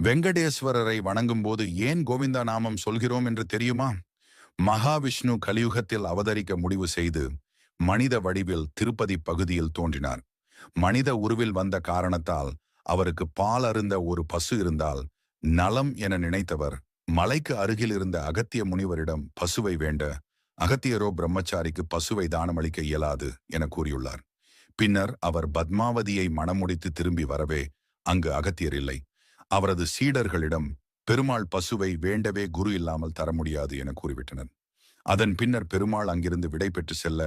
வெங்கடேஸ்வரரை வணங்கும்போது ஏன் கோவிந்தா நாமம் சொல்கிறோம் என்று தெரியுமா? மகாவிஷ்ணு கலியுகத்தில் அவதரிக்க முடிவு செய்து மனித வடிவில் திருப்பதி பகுதியில் தோன்றினார். மனித உருவில் வந்த காரணத்தால் அவருக்கு பால் அருந்த ஒரு பசு இருந்தால் நலம் என நினைத்தவர் மலைக்கு அருகில் இருந்த அகத்திய முனிவரிடம் பசுவை வேண்ட அகத்தியரோ பிரம்மச்சாரிக்கு பசுவை தானமளிக்க இயலாது என கூறியுள்ளார். பின்னர் அவர் பத்மாவதியை மனமுடித்து திரும்பி வரவே அங்கு அகத்தியர் இல்லை. அவரது சீடர்களிடம் பெருமாள் பசுவை வேண்டவே குரு இல்லாமல் தர முடியாது என கூறிவிட்டனர். அதன் பின்னர் பெருமாள் அங்கிருந்து விடை பெற்று செல்ல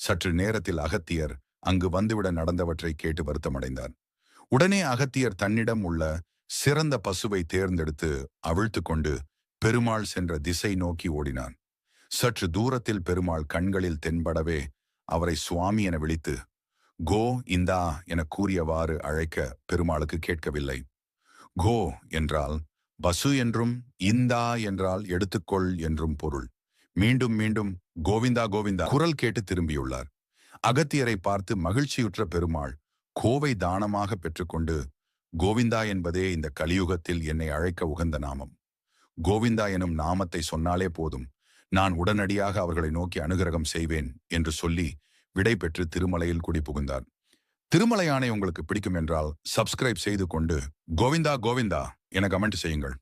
சற்று நேரத்தில் அகத்தியர் அங்கு வந்துவிட நடந்தவற்றை கேட்டு வருத்தமடைந்தார். உடனே அகத்தியர் தன்னிடம் உள்ள சிறந்த பசுவை தேர்ந்தெடுத்து அவிழ்த்து கொண்டு பெருமாள் சென்ற திசை நோக்கி ஓடினான். சற்று தூரத்தில் பெருமாள் கண்களில் தென்படவே அவரை சுவாமி என விழித்து கோ இந்தா என கூறியவாறு அழைக்க பெருமாளுக்கு கேட்கவில்லை. கோ என்றால் பசு என்றும் இந்தா என்றால் எடுத்துக்கொள் என்றும் பொருள். மீண்டும் மீண்டும் கோவிந்தா கோவிந்தா குரல் கேட்டு திரும்பியுள்ளார். அகத்தியரை பார்த்து மகிழ்ச்சியுற்ற பெருமாள் கோவை தானமாக பெற்றுக்கொண்டு கோவிந்தா என்பதே இந்த கலியுகத்தில் என்னை அழைக்க உகந்த நாமம். கோவிந்தா எனும் நாமத்தை சொன்னாலே போதும். நான் உடனடியாக அவர்களை நோக்கி அனுகிரகம் செய்வேன் என்று சொல்லி விடை பெற்று திருமலையில் குடி புகுந்தார் திருமலையானை உங்களுக்கு பிடிக்கும் என்றால் சப்ஸ்கிரைப் செய்து கொண்டு கோவிந்தா கோவிந்தா என கமெண்ட் செய்யுங்கள்.